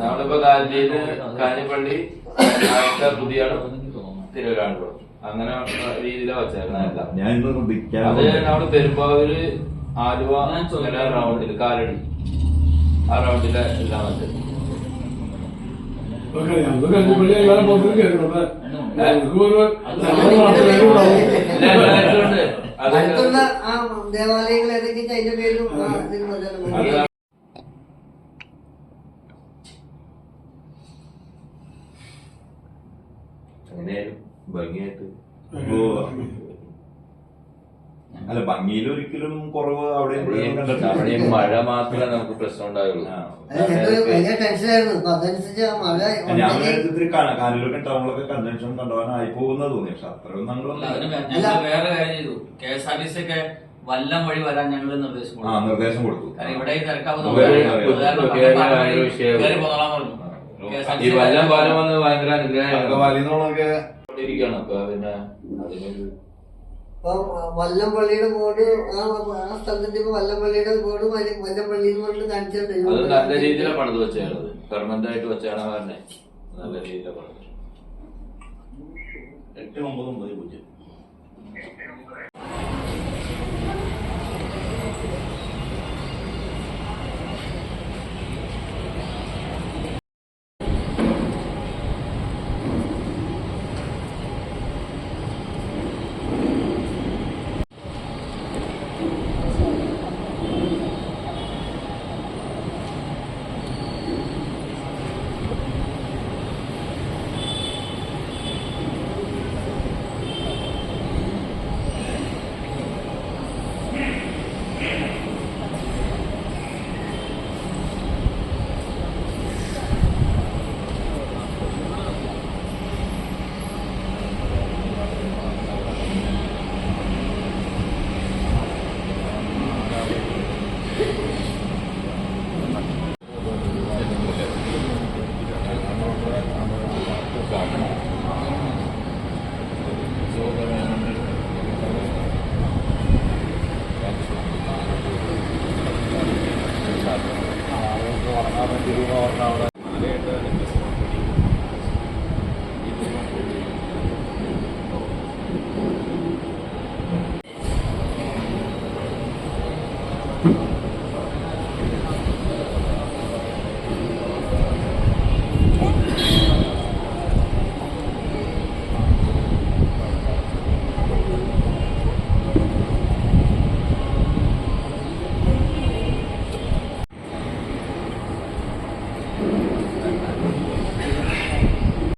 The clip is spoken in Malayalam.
നമ്മളിപ്പോ കാഞ്ചിയിൽ കാഞ്ഞിപ്പള്ളി പുതിയാണ് പുതിയ തിരുവരാണ്ടും അങ്ങനെ രീതിയിലാണ് വെച്ചായിരുന്നു അത് നമ്മൾ പെരുമ്പാവൂര് ആലുവ ഇങ്ങനെ റൗണ്ടിൽ കാലടി ആ റൗണ്ടിലെ എല്ലാം വെച്ചത് ഞങ്ങൾക്ക് അടുത്തുള്ള ആ ദേവാലയങ്ങൾ ഏതൊക്കെയാ അതിന്റെ പേരും ആ ഇതിന് പറഞ്ഞാലും അങ്ങനെയായാലും ഭംഗിയായിട്ട് ഓ. അല്ല ഭംഗിയിൽ ഒരിക്കലും കുറവ് അവിടെ മഴ മാത്രമേ നമുക്ക് പ്രശ്നം ഉണ്ടാവുള്ളൂ. ഇത്തിരി കാനലൊക്കെ ടൗണിലൊക്കെ കൺവെൻഷൻ കണ്ടുപോകാനായി പോകുന്ന തോന്നി. പക്ഷെ അത്രയും ഞങ്ങൾ ഞങ്ങൾ വേറെ കാര്യം ചെയ്തു. K S R T C ഒക്കെ വല്ലം വഴി വരാൻ ഞങ്ങൾ നിർദ്ദേശം ആ കൊടുത്തു നിർദ്ദേശം കൊടുത്തു. കാരണം ഇവിടെ ഈ തിരക്കാവുന്ന പറഞ്ഞു വല്ലം പാലം വന്ന് ഭയങ്കര അനുഗ്രഹമാണ് അപ്പൊ പിന്നെ അതിനൊരു ഇപ്പൊ വല്ലംപള്ളിയുടെ ബോർഡ് ആ ആ സ്ഥലത്തിന്റെ ഇപ്പൊ വല്ലംപള്ളിയുടെ ബോർഡ് വല്ലംപള്ളി കൊണ്ട് കാണിച്ചിട്ടുണ്ട് അത് നല്ല രീതിയിലാണ് പണിത് വെച്ചാണ് പെർമനന്റ് ആയിട്ട് വെച്ചാണ് പറഞ്ഞേ. നല്ല രീതിയിലാണ് പണിത്. എട്ട് ഒമ്പത് ഒമ്പത് പൂജ്യം Menggiring.